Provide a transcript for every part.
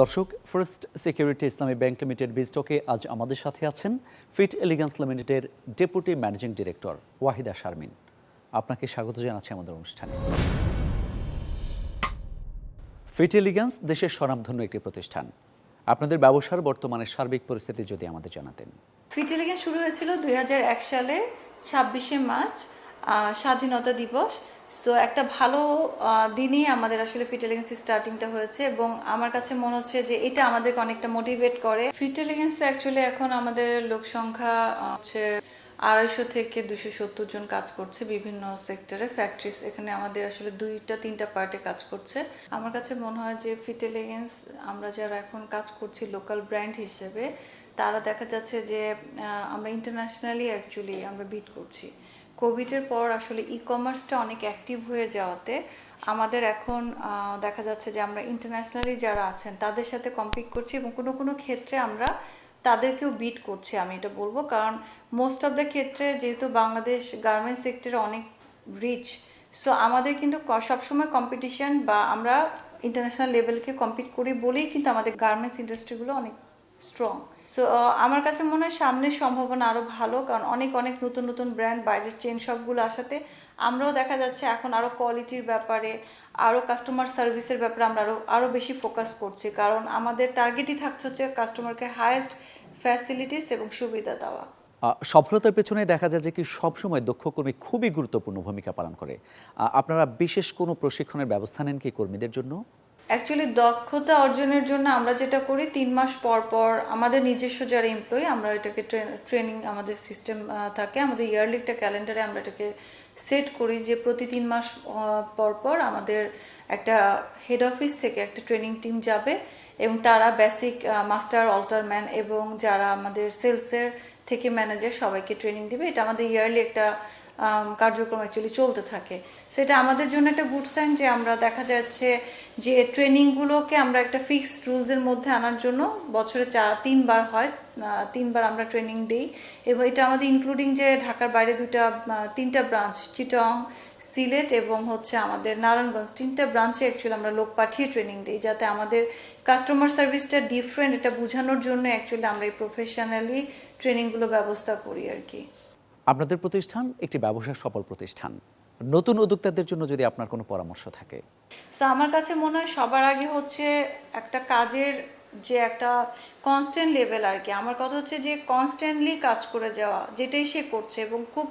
দর্শক first security Islami bank limited বিজটকে আজ আমাদের সাথে আছেন ফিট এলিগেন্স লিমিটেডের deputy managing director Wahida Sharmin. আপনাকে স্বাগত জানাচ্ছি আমাদের অনুষ্ঠানে। ফিট এলিগেন্স দেশের স্বনামধন্য একটি প্রতিষ্ঠান। আপনাদের ব্যবসার বর্তমানে সার্বিক পরিস্থিতি যদি আমাদের জানাতেন। ফিট এলিগেন্স শুরু হয়েছিল দুই হাজার এক সালে ছাব্বিশে মার্চ স্বাধীনতা দিবস। সো একটা ভালো দিনই আমাদের আসলে ফিটেলিগেন্স স্টার্টিংটা হয়েছে এবং আমার কাছে মনে হচ্ছে যে এটা আমাদেরকে অনেকটা মোটিভেট করে। ফিটেলিগেন্স অ্যাকচুয়ালি এখন আমাদের লোক সংখ্যা হচ্ছে আড়াইশো থেকে দুশো সত্তর জন কাজ করছে বিভিন্ন সেক্টরে ফ্যাক্টরিজ এখানে আমাদের আসলে দুইটা, তিনটা পার্টে কাজ করছে। আমার কাছে মনে হয় যে ফিটেলিগেন্স আমরা যারা এখন কাজ করছি লোকাল ব্র্যান্ড হিসেবে তারা দেখা যাচ্ছে যে আমরা ইন্টারন্যাশনালি অ্যাকচুয়ালি আমরা বিট করছি। কোভিডের পর আসলে ই কমার্সটা অনেক অ্যাক্টিভ হয়ে যাওয়াতে আমাদের এখন দেখা যাচ্ছে যে আমরা ইন্টারন্যাশনালি যারা আছেন তাদের সাথে কম্পিট করছি এবং কোনো কোনো ক্ষেত্রে আমরা তাদেরকেও বিট করছি, আমি এটা বলব। কারণ মোস্ট অফ দ্য ক্ষেত্রে যেহেতু বাংলাদেশ গার্মেন্টস সেক্টরে অনেক রিচ সো আমাদের কিন্তু সবসময় কম্পিটিশন বা আমরা ইন্টারন্যাশনাল লেভেলকে কম্পিট করি বলেই কিন্তু আমাদের গার্মেন্টস ইন্ডাস্ট্রিগুলো অনেক স্ট্রং সো আমার কাছে মনে হয় সামনের সম্ভাবনা আরও ভালো, কারণ অনেক অনেক নতুন নতুন ব্র্যান্ড বাইরের চেন সবগুলো আসাতে আমরাও দেখা যাচ্ছে এখন আরও কোয়ালিটির ব্যাপারে আরও কাস্টমার সার্ভিসের ব্যাপারে আমরা আরও আরও বেশি ফোকাস করছি। কারণ আমাদের টার্গেটই থাকছে হচ্ছে কাস্টমারকে হায়েস্ট ফ্যাসিলিটিস এবং সুবিধা দেওয়া। সফলতার পেছনে দেখা যায় যে কি সবসময় দক্ষ কর্মী খুবই গুরুত্বপূর্ণ ভূমিকা পালন করে। আপনারা বিশেষ কোনো প্রশিক্ষণের ব্যবস্থা নেন কি কর্মীদের জন্য? অ্যাকচুয়ালি দক্ষতা অর্জনের জন্য আমরা যেটা করি, তিন মাস পর পর আমাদের নিজস্ব যারা এমপ্লয়ি আমরা এটাকে ট্রেনিং আমাদের সিস্টেম থাকে, আমাদের ইয়ারলি একটা ক্যালেন্ডারে আমরা এটাকে সেট করি যে প্রতি তিন মাস পর পর আমাদের একটা হেড অফিস থেকে একটা ট্রেনিং টিম যাবে এবং তারা বেসিক মাস্টার অল্টারম্যান এবং যারা আমাদের সেলসের থেকে ম্যানেজার সবাইকে ট্রেনিং দিবে। এটা আমাদের ইয়ারলি একটা কার্যক্রম অ্যাকচুয়ালি চলতে থাকে। সেটা আমাদের জন্য একটা গুড সাইন যে আমরা দেখা যাচ্ছে যে ট্রেনিংগুলোকে আমরা একটা ফিক্সড রুলসের মধ্যে আনার জন্য বছরে চার তিনবার হয় তিনবার আমরা ট্রেনিং দিই। এবং এটা আমাদের ইনক্লুডিং যে ঢাকার বাইরে আহ, তিনটা ব্রাঞ্চ চিটং সিলেট এবং হচ্ছে আমাদের নারায়ণগঞ্জ তিনটা ব্রাঞ্চে অ্যাকচুয়ালি আমরা লোক পাঠিয়ে ট্রেনিং দিই যাতে আমাদের কাস্টমার সার্ভিসটা ডিফারেন্ট এটা বোঝানোর জন্য অ্যাকচুয়ালি আমরা এই প্রফেশনালি ট্রেনিংগুলো ব্যবস্থা করি আর কি। আপনাদের প্রতিষ্ঠান একটি ব্যবসা সফল প্রতিষ্ঠান। নতুন উদ্যোক্তাদের জন্য যদি আপনার কোনো পরামর্শ থাকে। সো আমার কাছে মনে হয় সবার আগে হচ্ছে একটা কাজের যে একটা কনস্ট্যান্ট লেভেল আর কি আমার কথা হচ্ছে যে কনস্ট্যান্টলি কাজ করে যাওয়া, যেটাই সে করছে এবং খুব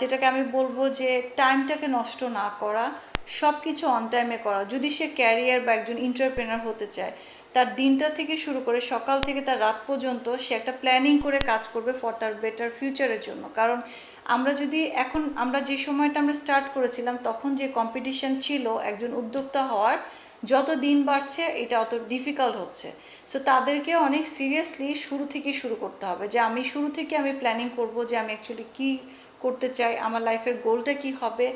যেটাকে আমি বলব যে টাইমটাকে নষ্ট না করা সব কিছু অন টাইমে করা। যদি সে ক্যারিয়ার বা একজন ইন্টারপ্রেনার হতে চায়, তার দিনটা থেকে শুরু করে সকাল থেকে তার রাত পর্যন্ত সে একটা প্ল্যানিং করে কাজ করবে ফর তার বেটার ফিউচারের জন্য। কারণ আমরা যদি এখন, আমরা যে সময়টা আমরা স্টার্ট করেছিলাম, তখন যে কম্পিটিশন ছিল একজন উদ্যোক্তা হওয়ার, যত দিন বাড়ছে, এটা অত ডিফিকাল্ট হচ্ছে। সো তাদেরকে অনেক সিরিয়াসলি শুরু থেকে শুরু করতে হবে যে আমি শুরু থেকে আমি প্ল্যানিং করব যে আমি অ্যাকচুয়ালি কী করতে চাই, আমার লাইফের গোলটা কি হবে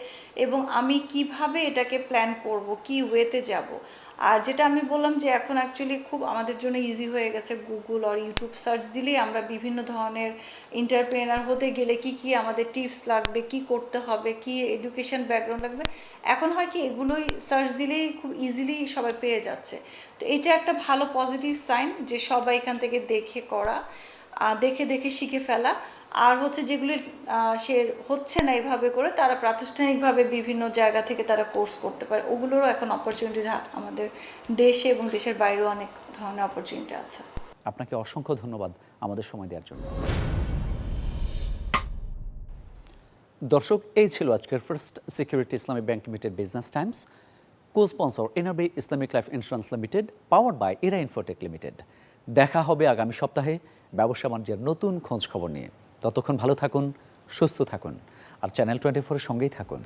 এবং আমি কীভাবে এটাকে প্ল্যান করব, কি ওয়েতে যাব? আর যেটা আমি বললাম যে এখন অ্যাকচুয়ালি খুব আমাদের জন্য ইজি হয়ে গেছে গুগল আর ইউটিউব সার্চ দিলেই আমরা বিভিন্ন ধরনের এন্টারপ্রেনার হতে গেলে কি কি আমাদের টিপস লাগবে, কি করতে হবে, কি এডুকেশন ব্যাকগ্রাউন্ড লাগবে, এখন হয় কি এগুলোই সার্চ দিলেই খুব ইজিলি সবাই পেয়ে যাচ্ছে। তো এটা একটা ভালো পজিটিভ সাইন যে সবাই এখান থেকে দেখে করা। দেখে দেখে শিখে ফেলা। আর হচ্ছে যেগুলি সে হচ্ছে না এভাবে করে, তারা প্রাতিষ্ঠানিকভাবে বিভিন্ন জায়গা থেকে তারা কোর্স করতে পারে। ওগুলোরও এখন অপরচুনিটি আমাদের দেশে এবং দেশের বাইরেও অনেক ধরনের অপরচুনিটি আছে। আপনাকে অসংখ্য ধন্যবাদ আমাদের সময় দেওয়ার জন্য। দর্শক, এই ছিল আজকের First Security Islamic Bank Limited Business Times co sponsor NRB Islamic Life Insurance Limited power by Era Infotech Limited দেখা হবে আগামী সপ্তাহে ব্যবসা বাণিজ্যের নতুন খোঁজ খবর নিয়ে। ততক্ষণ ভালো থাকুন, সুস্থ থাকুন, আর চ্যানেল টোয়েন্টি ফোরের সঙ্গেই থাকুন।